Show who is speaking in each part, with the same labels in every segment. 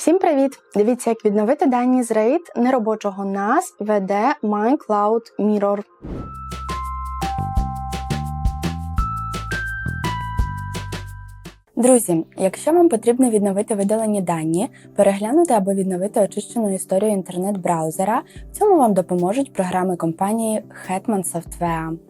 Speaker 1: Всім привіт! Дивіться, як відновити дані з RAID неробочого NAS веде MyCloud Mirror. Друзі, якщо вам потрібно відновити видалені дані, переглянути або відновити очищену історію інтернет-браузера, в цьому вам допоможуть програми компанії Hetman Software.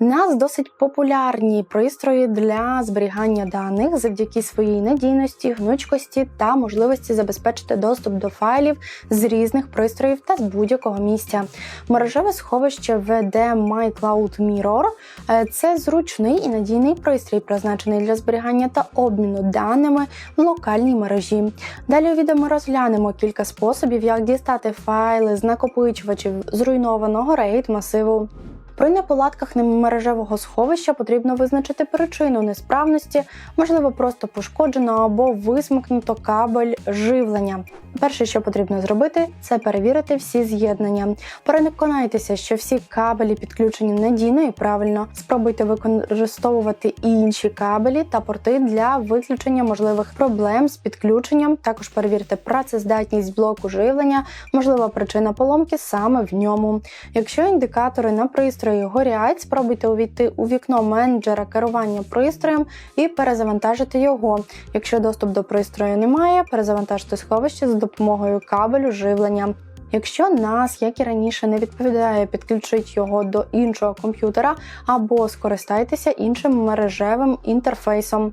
Speaker 1: Нас досить популярні пристрої для зберігання даних завдяки своїй надійності, гнучкості та можливості забезпечити доступ до файлів з різних пристроїв та з будь-якого місця. Мережеве сховище VD MyCloud Mirror – це зручний і надійний пристрій, призначений для зберігання та обміну даними в локальній мережі. Далі у відео ми розглянемо кілька способів, як дістати файли з накопичувачів зруйнованого RAID масиву. При неполадках мережевого сховища потрібно визначити причину несправності, можливо, просто пошкоджено або висмикнуто кабель живлення. Перше, що потрібно зробити, це перевірити всі з'єднання. Переконайтеся, що всі кабелі підключені надійно і правильно. Спробуйте використовувати інші кабелі та порти для виключення можливих проблем з підключенням. Також перевірте працездатність блоку живлення, можлива причина поломки саме в ньому. Якщо індикатори на пристрої горять, спробуйте увійти у вікно менеджера керування пристроєм і перезавантажити його. Якщо доступ до пристрою немає, перезавантажте сховище за допомогою кабелю живлення. Якщо нас, як і раніше, не відповідає, підключіть його до іншого комп'ютера або скористайтеся іншим мережевим інтерфейсом.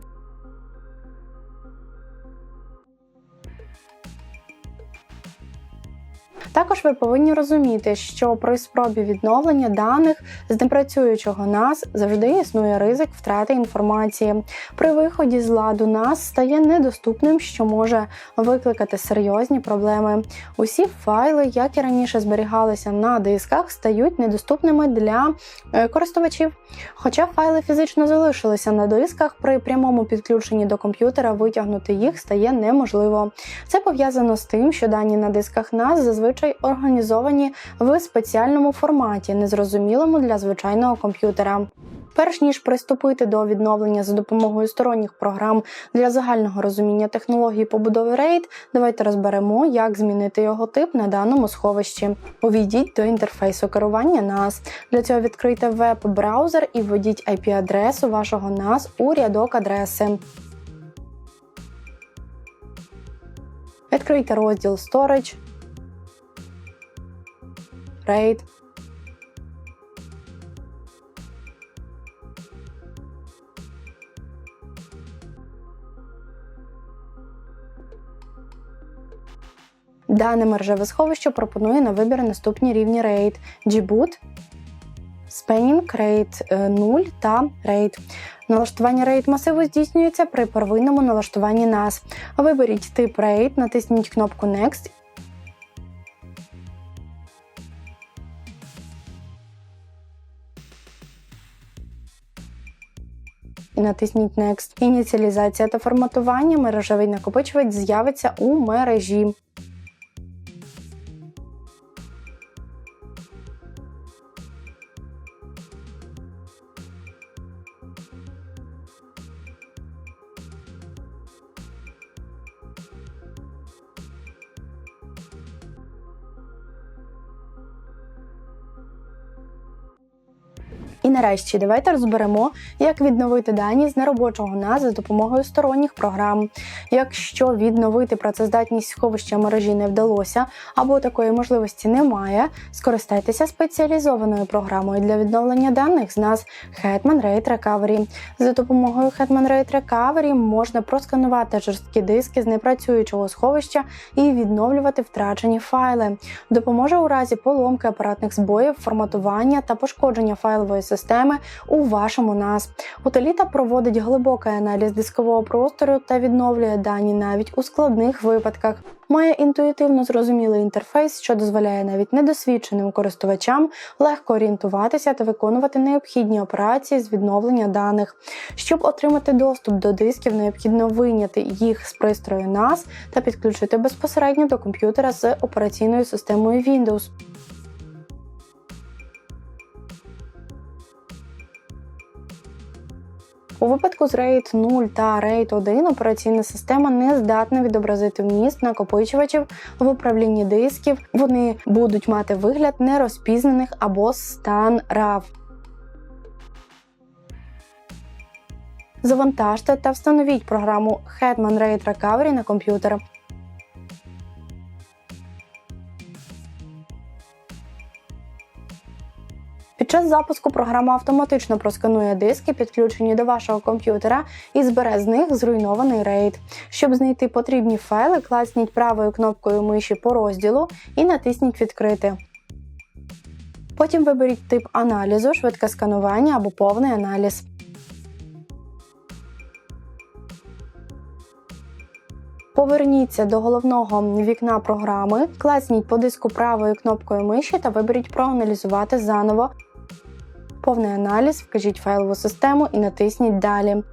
Speaker 1: Також ви повинні розуміти, що при спробі відновлення даних з непрацюючого NAS завжди існує ризик втрати інформації. При виході з ладу NAS стає недоступним, що може викликати серйозні проблеми. Усі файли, як і раніше зберігалися на дисках, стають недоступними для е, користувачів. Хоча файли фізично залишилися на дисках, при прямому підключенні до комп'ютера витягнути їх стає неможливо. Це пов'язано з тим, що дані на дисках NAS зазвичай зазвичай організовані в спеціальному форматі, незрозумілому для звичайного комп'ютера. Перш ніж приступити до відновлення за допомогою сторонніх програм для загального розуміння технології побудови RAID, давайте розберемо, як змінити його тип на даному сховищі. Увійдіть до інтерфейсу керування NAS. Для цього відкрийте веб-браузер і введіть IP-адресу вашого NAS у рядок адреси. Відкрийте розділ Storage. Right? Дане мережеве сховище пропонує на вибір наступні рівні RAID GBoot, Spanning RAID 0 е, та RAID. Налаштування RAID масиву здійснюється при первинному налаштуванні NAS. Виберіть тип RAID, натисніть кнопку Next і натисніть Next. Ініціалізація та форматування мережевий накопичувач з'явиться у мережі. І нарешті давайте розберемо, як відновити дані з неробочого NAS за допомогою сторонніх програм. Якщо відновити працездатність сховища мережі не вдалося або такої можливості немає, скористайтеся спеціалізованою програмою для відновлення даних з NAS Hetman RAID Recovery. За допомогою Hetman RAID Recovery можна просканувати жорсткі диски з непрацюючого сховища і відновлювати втрачені файли. Допоможе у разі поломки апаратних збоїв, форматування та пошкодження файлової системи у вашому NAS. Утиліта проводить глибокий аналіз дискового простору та відновлює дані навіть у складних випадках. Має інтуїтивно зрозумілий інтерфейс, що дозволяє навіть недосвідченим користувачам легко орієнтуватися та виконувати необхідні операції з відновлення даних. Щоб отримати доступ до дисків, необхідно вийняти їх з пристрою NAS та підключити безпосередньо до комп'ютера з операційною системою Windows. У випадку з RAID 0 та RAID 1 операційна система не здатна відобразити вміст накопичувачів в управлінні дисків. Вони будуть мати вигляд нерозпізнаних або стан RAV. Завантажте та встановіть програму Hetman RAID Recovery на комп'ютер. Під час запуску програма автоматично просканує диски, підключені до вашого комп'ютера, і збере з них зруйнований RAID. Щоб знайти потрібні файли, класніть правою кнопкою миші по розділу і натисніть Відкрити. Потім виберіть тип аналізу, швидке сканування або повний аналіз. Поверніться до головного вікна програми, класніть по диску правою кнопкою миші та виберіть Проаналізувати заново. Повний аналіз, вкажіть файлову систему і натисніть Далі.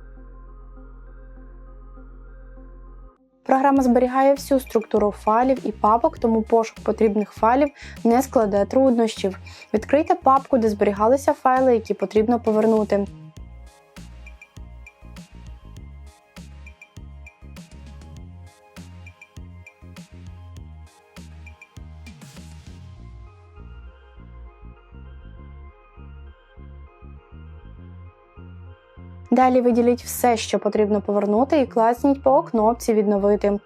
Speaker 1: Програма зберігає всю структуру файлів і папок, тому пошук потрібних файлів не складе труднощів. Відкрийте папку, де зберігалися файли, які потрібно повернути. Далі виділіть все, що потрібно повернути, і класніть по кнопці Відновити.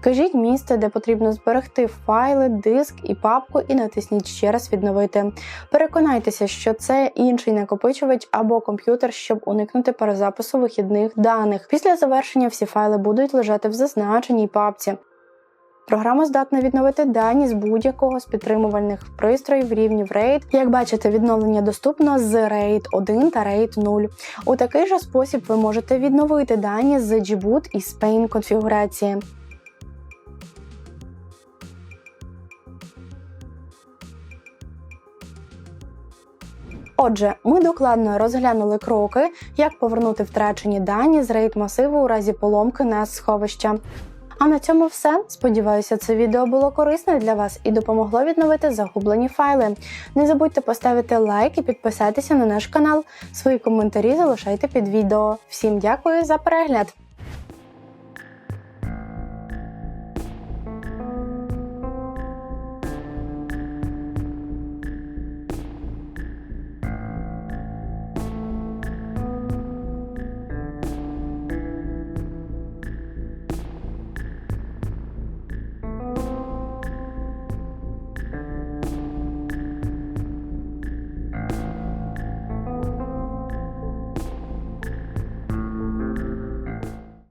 Speaker 1: Вкажіть місце, де потрібно зберегти файли, диск і папку, і натисніть ще раз відновити. Переконайтеся, що це інший накопичувач або комп'ютер, щоб уникнути перезапису вихідних даних. Після завершення всі файли будуть лежати в зазначеній папці. Програма здатна відновити дані з будь-якого з підтримувальних пристроїв рівнів RAID. Як бачите, відновлення доступно з RAID 1 та RAID 0. У такий же спосіб ви можете відновити дані з Gboot і Spain конфігурації. Отже, ми докладно розглянули кроки, як повернути втрачені дані з RAID масиву у разі поломки NAS сховища. А на цьому все. Сподіваюся, це відео було корисне для вас і допомогло відновити загублені файли. Не забудьте поставити лайк і підписатися на наш канал. Свої коментарі залишайте під відео. Всім дякую за перегляд!